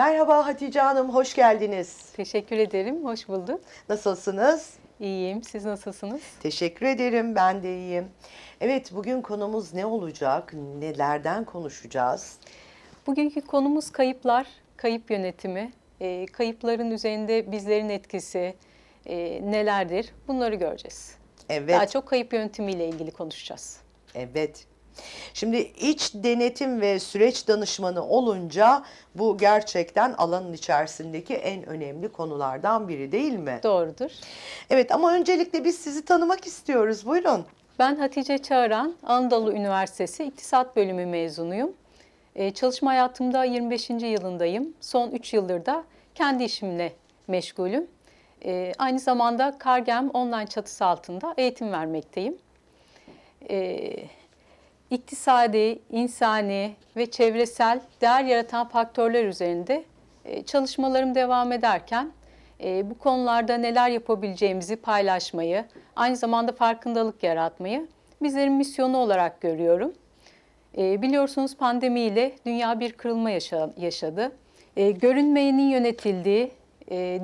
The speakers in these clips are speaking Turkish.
Merhaba Hatice Hanım, hoş geldiniz. Teşekkür ederim. Hoş bulduk. Nasılsınız? İyiyim. Siz nasılsınız? Teşekkür ederim, ben de iyiyim. Evet, bugün konumuz ne olacak? Nelerden konuşacağız? Bugünkü konumuz kayıplar, kayıp yönetimi. Ee, kayıpların üzerinde bizlerin etkisi e, nelerdir? Bunları göreceğiz. Evet, Daha çok kayıp yönetimiyle ilgili konuşacağız. evet. Şimdi iç denetim ve süreç danışmanı olunca bu gerçekten alanın içerisindeki en önemli konulardan biri değil mi? Doğrudur. Evet ama öncelikle biz sizi tanımak istiyoruz. Buyurun. Ben Hatice Çağıran, Anadolu Üniversitesi İktisat Bölümü mezunuyum. Ee, çalışma hayatımda 25. yılındayım. Son 3 yıldır da kendi işimle meşgulüm. Ee, aynı zamanda Kargem online çatısı altında eğitim vermekteyim. Ee, iktisadi, insani ve çevresel değer yaratan faktörler üzerinde e, çalışmalarım devam ederken e, bu konularda neler yapabileceğimizi paylaşmayı, aynı zamanda farkındalık yaratmayı bizlerin misyonu olarak görüyorum. E, biliyorsunuz pandemiyle dünya bir kırılma yaşa- yaşadı. Görünmeyenin yönetildiği,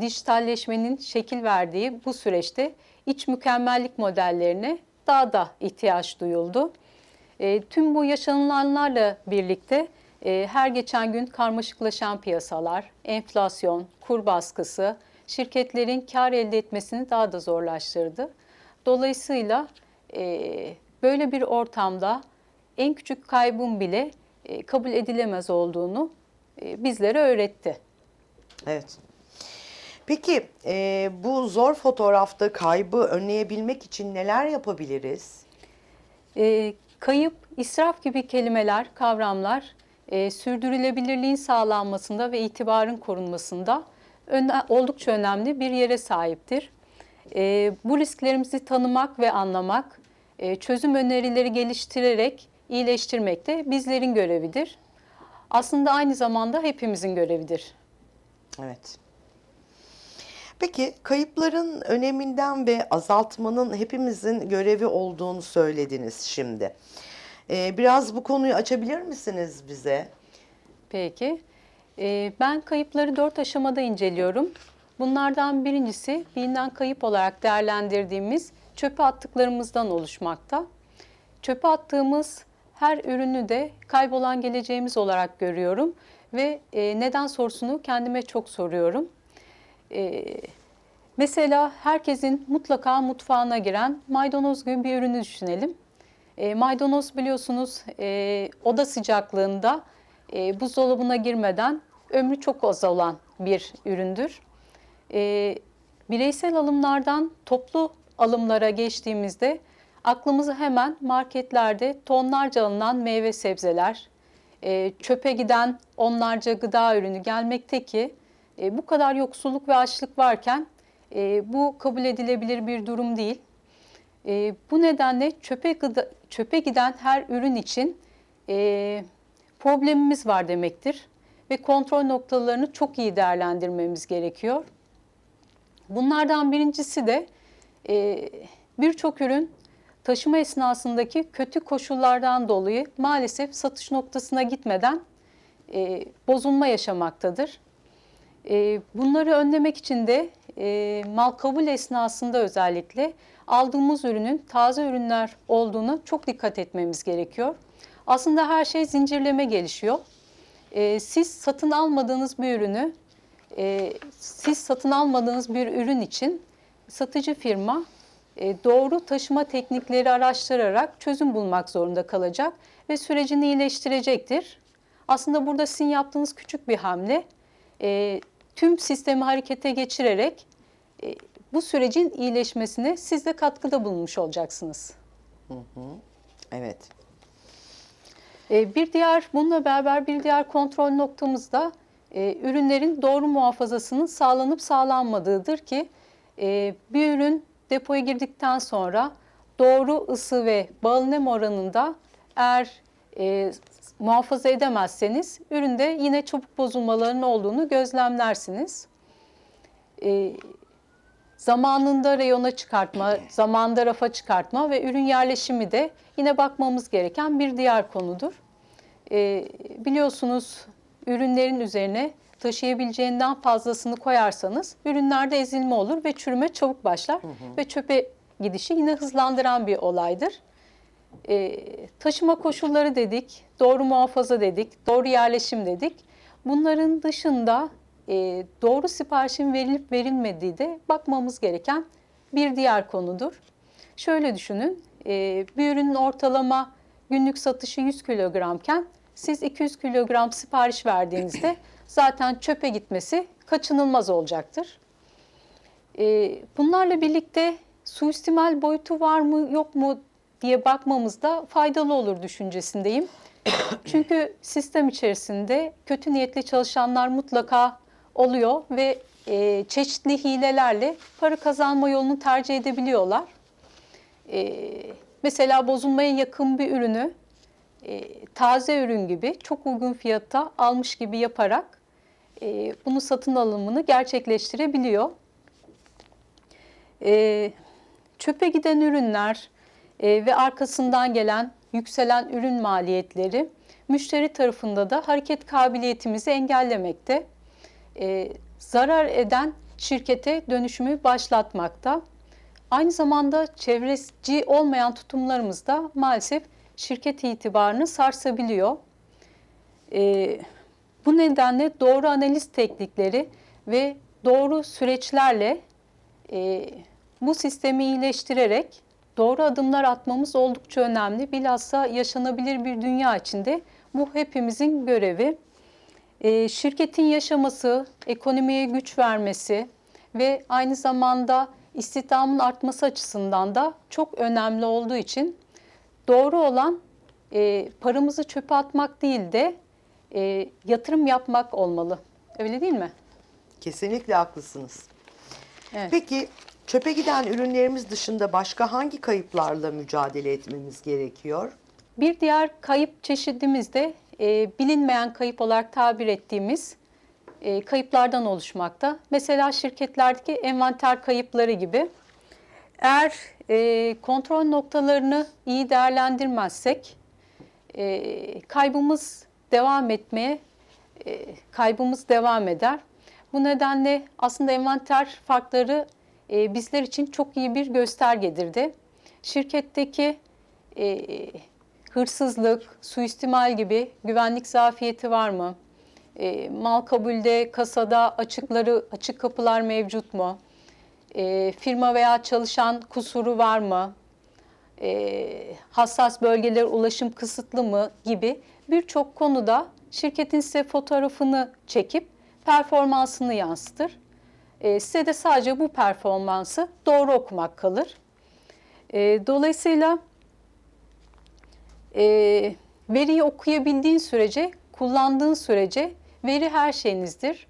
dijitalleşmenin şekil verdiği bu süreçte iç mükemmellik modellerine daha da ihtiyaç duyuldu. E, tüm bu yaşanılanlarla birlikte e, her geçen gün karmaşıklaşan piyasalar, enflasyon, kur baskısı şirketlerin kar elde etmesini daha da zorlaştırdı. Dolayısıyla e, böyle bir ortamda en küçük kaybın bile e, kabul edilemez olduğunu e, bizlere öğretti. Evet. Peki e, bu zor fotoğrafta kaybı önleyebilmek için neler yapabiliriz? E, kayıp, israf gibi kelimeler, kavramlar e, sürdürülebilirliğin sağlanmasında ve itibarın korunmasında öne- oldukça önemli bir yere sahiptir. E, bu risklerimizi tanımak ve anlamak, e, çözüm önerileri geliştirerek iyileştirmek de bizlerin görevidir. Aslında aynı zamanda hepimizin görevidir. Evet. Peki kayıpların öneminden ve azaltmanın hepimizin görevi olduğunu söylediniz şimdi. E, biraz bu konuyu açabilir misiniz bize? Peki. Ee, ben kayıpları dört aşamada inceliyorum. Bunlardan birincisi bilinen kayıp olarak değerlendirdiğimiz çöpe attıklarımızdan oluşmakta. Çöpe attığımız her ürünü de kaybolan geleceğimiz olarak görüyorum ve e, neden sorusunu kendime çok soruyorum. E, mesela herkesin mutlaka mutfağına giren maydanoz gibi bir ürünü düşünelim. E, maydanoz biliyorsunuz e, oda sıcaklığında e, buzdolabına girmeden ömrü çok az olan bir üründür. E, bireysel alımlardan toplu alımlara geçtiğimizde aklımıza hemen marketlerde tonlarca alınan meyve sebzeler, e, çöpe giden onlarca gıda ürünü gelmekte ki e, bu kadar yoksulluk ve açlık varken e, bu kabul edilebilir bir durum değil. E, bu nedenle çöpe, gıda, çöpe giden her ürün için e, problemimiz var demektir. Ve kontrol noktalarını çok iyi değerlendirmemiz gerekiyor. Bunlardan birincisi de e, birçok ürün taşıma esnasındaki kötü koşullardan dolayı maalesef satış noktasına gitmeden e, bozulma yaşamaktadır. E, bunları önlemek için de e, mal kabul esnasında özellikle aldığımız ürünün taze ürünler olduğuna çok dikkat etmemiz gerekiyor. Aslında her şey zincirleme gelişiyor. E, siz satın almadığınız bir ürünü, e, siz satın almadığınız bir ürün için satıcı firma e, doğru taşıma teknikleri araştırarak çözüm bulmak zorunda kalacak ve sürecini iyileştirecektir. Aslında burada sizin yaptığınız küçük bir hamle tüm sistemi harekete geçirerek e, bu sürecin iyileşmesine siz de katkıda bulunmuş olacaksınız. Evet. E, bir diğer bununla beraber bir diğer kontrol noktamız da e, ürünlerin doğru muhafazasının sağlanıp sağlanmadığıdır ki e, bir ürün depoya girdikten sonra doğru ısı ve bağlı nem oranında eğer e, muhafaza edemezseniz üründe yine çabuk bozulmaların olduğunu gözlemlersiniz. E, zamanında reyona çıkartma, zamanında rafa çıkartma ve ürün yerleşimi de yine bakmamız gereken bir diğer konudur. E, biliyorsunuz ürünlerin üzerine taşıyabileceğinden fazlasını koyarsanız ürünlerde ezilme olur ve çürüme çabuk başlar ve çöpe gidişi yine hızlandıran bir olaydır. E, taşıma koşulları dedik, doğru muhafaza dedik, doğru yerleşim dedik. Bunların dışında e, doğru siparişin verilip verilmediği de bakmamız gereken bir diğer konudur. Şöyle düşünün, e, bir ürünün ortalama günlük satışı 100 kilogramken siz 200 kilogram sipariş verdiğinizde zaten çöpe gitmesi kaçınılmaz olacaktır. E, bunlarla birlikte suistimal boyutu var mı yok mu diye bakmamızda faydalı olur düşüncesindeyim. Çünkü sistem içerisinde kötü niyetli çalışanlar mutlaka oluyor ve e, çeşitli hilelerle para kazanma yolunu tercih edebiliyorlar. E, mesela bozulmaya yakın bir ürünü e, taze ürün gibi çok uygun fiyata almış gibi yaparak e, bunu satın alımını gerçekleştirebiliyor. E, çöpe giden ürünler e, ve arkasından gelen yükselen ürün maliyetleri müşteri tarafında da hareket kabiliyetimizi engellemekte. E, zarar eden şirkete dönüşümü başlatmakta. Aynı zamanda çevreci olmayan tutumlarımız da maalesef şirket itibarını sarsabiliyor. E, bu nedenle doğru analiz teknikleri ve doğru süreçlerle e, bu sistemi iyileştirerek doğru adımlar atmamız oldukça önemli. Bilhassa yaşanabilir bir dünya içinde bu hepimizin görevi. E, şirketin yaşaması, ekonomiye güç vermesi ve aynı zamanda istihdamın artması açısından da çok önemli olduğu için doğru olan e, paramızı çöpe atmak değil de e, yatırım yapmak olmalı. Öyle değil mi? Kesinlikle haklısınız. Evet. Peki çöpe giden ürünlerimiz dışında başka hangi kayıplarla mücadele etmemiz gerekiyor? Bir diğer kayıp çeşidimiz de e, bilinmeyen kayıp olarak tabir ettiğimiz e, kayıplardan oluşmakta. Mesela şirketlerdeki envanter kayıpları gibi. Eğer e, kontrol noktalarını iyi değerlendirmezsek e, kaybımız devam etmeye e, kaybımız devam eder. Bu nedenle aslında envanter farkları e, bizler için çok iyi bir göstergedir de. Şirketteki e, hırsızlık, suistimal gibi güvenlik zafiyeti var mı? E, mal kabulde, kasada açıkları, açık kapılar mevcut mu? E, firma veya çalışan kusuru var mı? E, hassas bölgelere ulaşım kısıtlı mı gibi birçok konuda şirketin size fotoğrafını çekip performansını yansıtır. E, size de sadece bu performansı doğru okumak kalır. E, dolayısıyla e, veriyi okuyabildiğin sürece, kullandığın sürece veri her şeyinizdir.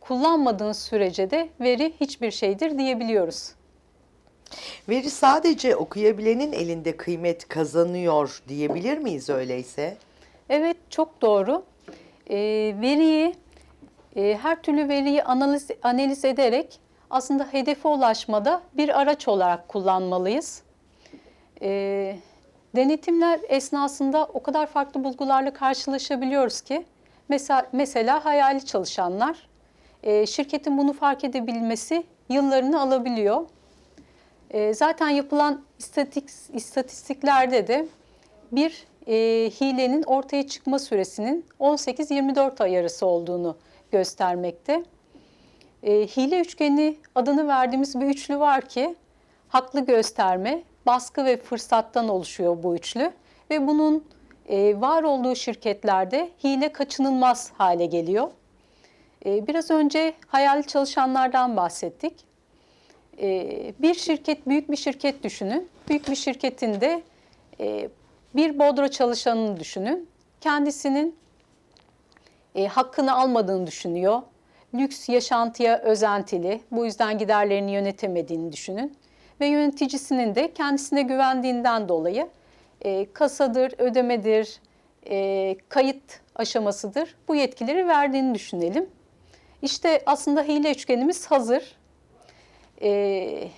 Kullanmadığın sürece de veri hiçbir şeydir diyebiliyoruz. Veri sadece okuyabilenin elinde kıymet kazanıyor diyebilir miyiz öyleyse? Evet çok doğru. E, veriyi, e, her türlü veriyi analiz, analiz ederek aslında hedefe ulaşmada bir araç olarak kullanmalıyız. E, denetimler esnasında o kadar farklı bulgularla karşılaşabiliyoruz ki mesela, mesela hayali çalışanlar e, şirketin bunu fark edebilmesi yıllarını alabiliyor. E, zaten yapılan istatik, istatistiklerde de bir e, hilenin ortaya çıkma süresinin 18-24 ay arası olduğunu göstermekte. E, hile üçgeni adını verdiğimiz bir üçlü var ki haklı gösterme, baskı ve fırsattan oluşuyor bu üçlü ve bunun e, var olduğu şirketlerde hile kaçınılmaz hale geliyor. E, biraz önce hayali çalışanlardan bahsettik. E, bir şirket, büyük bir şirket düşünün. Büyük bir şirketin de e, bir bodro çalışanını düşünün. Kendisinin e, hakkını almadığını düşünüyor. Lüks yaşantıya özentili, bu yüzden giderlerini yönetemediğini düşünün. Ve yöneticisinin de kendisine güvendiğinden dolayı e, kasadır, ödemedir, e, kayıt aşamasıdır bu yetkileri verdiğini düşünelim. İşte aslında hile üçgenimiz hazır. E,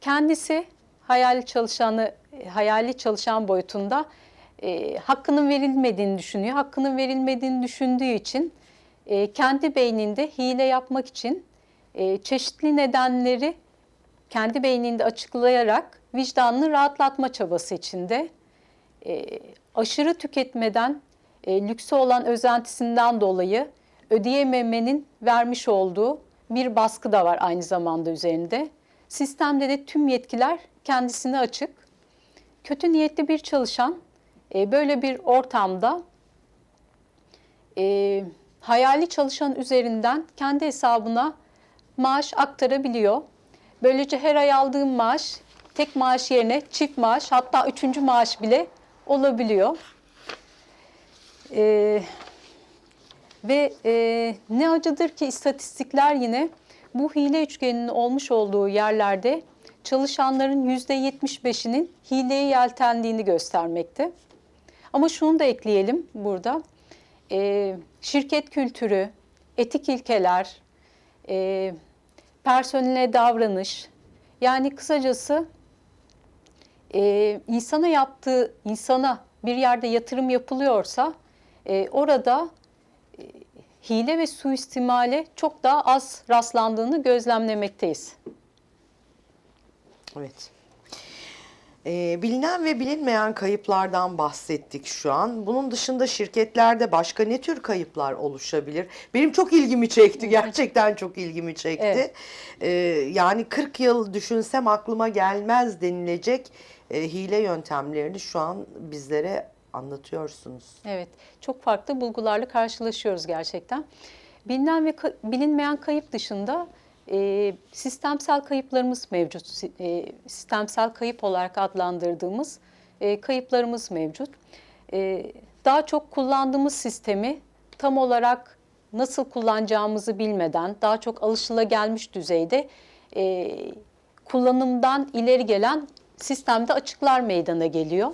kendisi hayali çalışanı, hayali çalışan boyutunda e, hakkının verilmediğini düşünüyor. Hakkının verilmediğini düşündüğü için e, kendi beyninde hile yapmak için e, çeşitli nedenleri kendi beyninde açıklayarak vicdanını rahatlatma çabası içinde e, aşırı tüketmeden e, lükse olan özentisinden dolayı ödeyememenin vermiş olduğu bir baskı da var aynı zamanda üzerinde. Sistemde de tüm yetkiler kendisine açık. Kötü niyetli bir çalışan e, böyle bir ortamda e, hayali çalışan üzerinden kendi hesabına maaş aktarabiliyor. Böylece her ay aldığım maaş tek maaş yerine çift maaş hatta üçüncü maaş bile olabiliyor. Ee, ve e, ne acıdır ki istatistikler yine bu hile üçgeninin olmuş olduğu yerlerde çalışanların yüzde 75'inin hileye yeltendiğini göstermekte. Ama şunu da ekleyelim burada. Ee, şirket kültürü, etik ilkeler, e, personele davranış, yani kısacası e, insana yaptığı, insana bir yerde yatırım yapılıyorsa e, orada e, hile ve suistimale çok daha az rastlandığını gözlemlemekteyiz. Evet. Ee, bilinen ve bilinmeyen kayıplardan bahsettik şu an. Bunun dışında şirketlerde başka ne tür kayıplar oluşabilir? Benim çok ilgimi çekti. Gerçekten çok ilgimi çekti. Evet. Ee, yani 40 yıl düşünsem aklıma gelmez denilecek e, hile yöntemlerini şu an bizlere anlatıyorsunuz. Evet, çok farklı bulgularla karşılaşıyoruz gerçekten. Bilinen ve bilinmeyen kayıp dışında e, sistemsel kayıplarımız mevcut. E, sistemsel kayıp olarak adlandırdığımız e, kayıplarımız mevcut. E, daha çok kullandığımız sistemi tam olarak nasıl kullanacağımızı bilmeden, daha çok alışılagelmiş düzeyde e, kullanımdan ileri gelen sistemde açıklar meydana geliyor.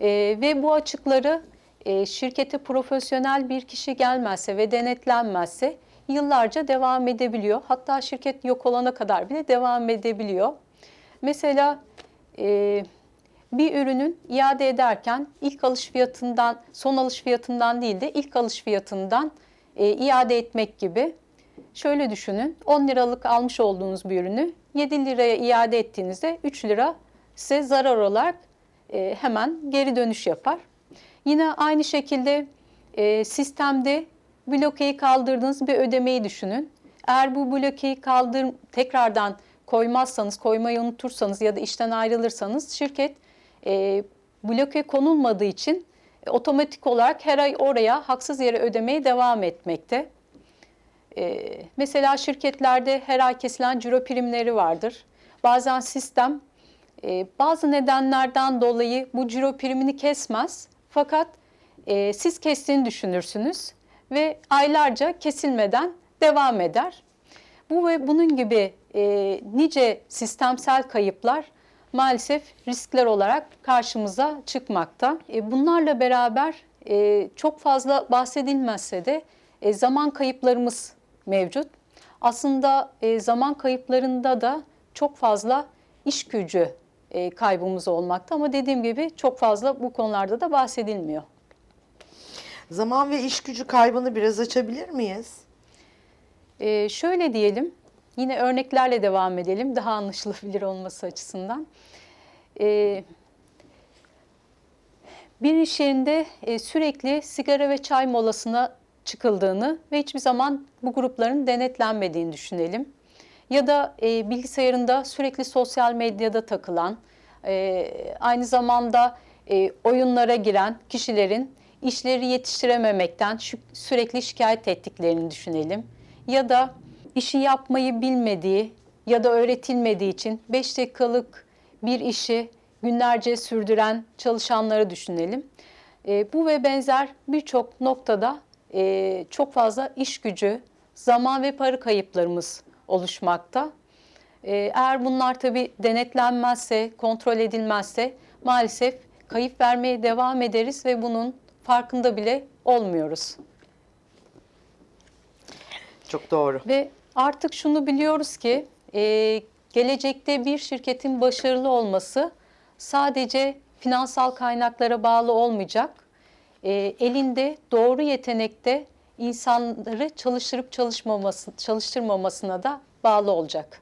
Ee, ve bu açıkları e, şirkete profesyonel bir kişi gelmezse ve denetlenmezse yıllarca devam edebiliyor. Hatta şirket yok olana kadar bile devam edebiliyor. Mesela e, bir ürünün iade ederken ilk alış fiyatından, son alış fiyatından değil de ilk alış fiyatından e, iade etmek gibi. Şöyle düşünün, 10 liralık almış olduğunuz bir ürünü 7 liraya iade ettiğinizde 3 lira size zarar olarak e, hemen geri dönüş yapar. Yine aynı şekilde e, sistemde blokeyi kaldırdığınız bir ödemeyi düşünün. Eğer bu blokeyi kaldır tekrardan koymazsanız, koymayı unutursanız ya da işten ayrılırsanız şirket e, bloke konulmadığı için e, otomatik olarak her ay oraya haksız yere ödemeye devam etmekte. E, mesela şirketlerde her ay kesilen ciro primleri vardır. Bazen sistem e, bazı nedenlerden dolayı bu ciro primini kesmez. Fakat e, siz kestiğini düşünürsünüz ve aylarca kesilmeden devam eder. Bu ve bunun gibi e, nice sistemsel kayıplar maalesef riskler olarak karşımıza çıkmakta. E, bunlarla beraber e, çok fazla bahsedilmezse de e, zaman kayıplarımız mevcut. Aslında e, zaman kayıplarında da çok fazla iş gücü e, kaybımız olmakta ama dediğim gibi çok fazla bu konularda da bahsedilmiyor. Zaman ve iş gücü kaybını biraz açabilir miyiz? E, şöyle diyelim, yine örneklerle devam edelim daha anlaşılabilir olması açısından. E, bir iş yerinde e, sürekli sigara ve çay molasına çıkıldığını ve hiçbir zaman bu grupların denetlenmediğini düşünelim. Ya da e, bilgisayarında sürekli sosyal medyada takılan, e, aynı zamanda e, oyunlara giren kişilerin işleri yetiştirememekten sürekli şikayet ettiklerini düşünelim. Ya da işi yapmayı bilmediği ya da öğretilmediği için 5 dakikalık bir işi günlerce sürdüren çalışanları düşünelim. E, bu ve benzer birçok noktada e, çok fazla iş gücü, zaman ve para kayıplarımız oluşmakta. E, eğer bunlar tabii denetlenmezse, kontrol edilmezse maalesef kayıp vermeye devam ederiz ve bunun farkında bile olmuyoruz. Çok doğru. Ve artık şunu biliyoruz ki e, gelecekte bir şirketin başarılı olması sadece finansal kaynaklara bağlı olmayacak. E, elinde doğru yetenekte insanları çalıştırıp çalışmaması, çalıştırmamasına da bağlı olacak.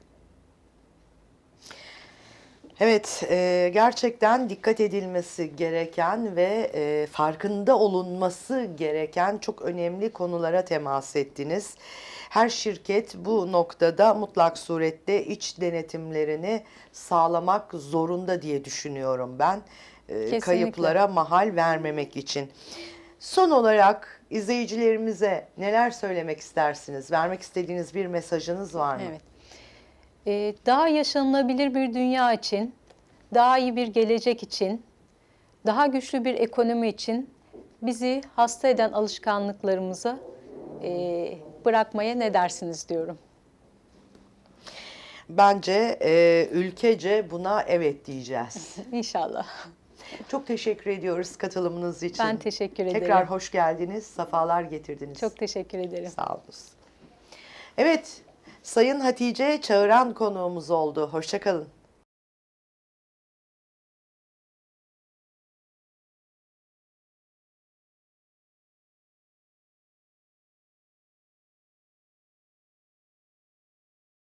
Evet, e, gerçekten dikkat edilmesi gereken ve e, farkında olunması gereken çok önemli konulara temas ettiniz. Her şirket bu noktada mutlak surette iç denetimlerini sağlamak zorunda diye düşünüyorum ben. E, Kesinlikle. kayıplara mahal vermemek için. Son olarak izleyicilerimize neler söylemek istersiniz? Vermek istediğiniz bir mesajınız var mı? Evet. Ee, daha yaşanılabilir bir dünya için, daha iyi bir gelecek için, daha güçlü bir ekonomi için bizi hasta eden alışkanlıklarımızı e, bırakmaya ne dersiniz diyorum. Bence e, ülkece buna evet diyeceğiz. İnşallah. Çok teşekkür ediyoruz katılımınız için. Ben teşekkür ederim. Tekrar hoş geldiniz, safalar getirdiniz. Çok teşekkür ederim. sağ olun. Evet, Sayın Hatice Çağıran konuğumuz oldu. Hoşçakalın.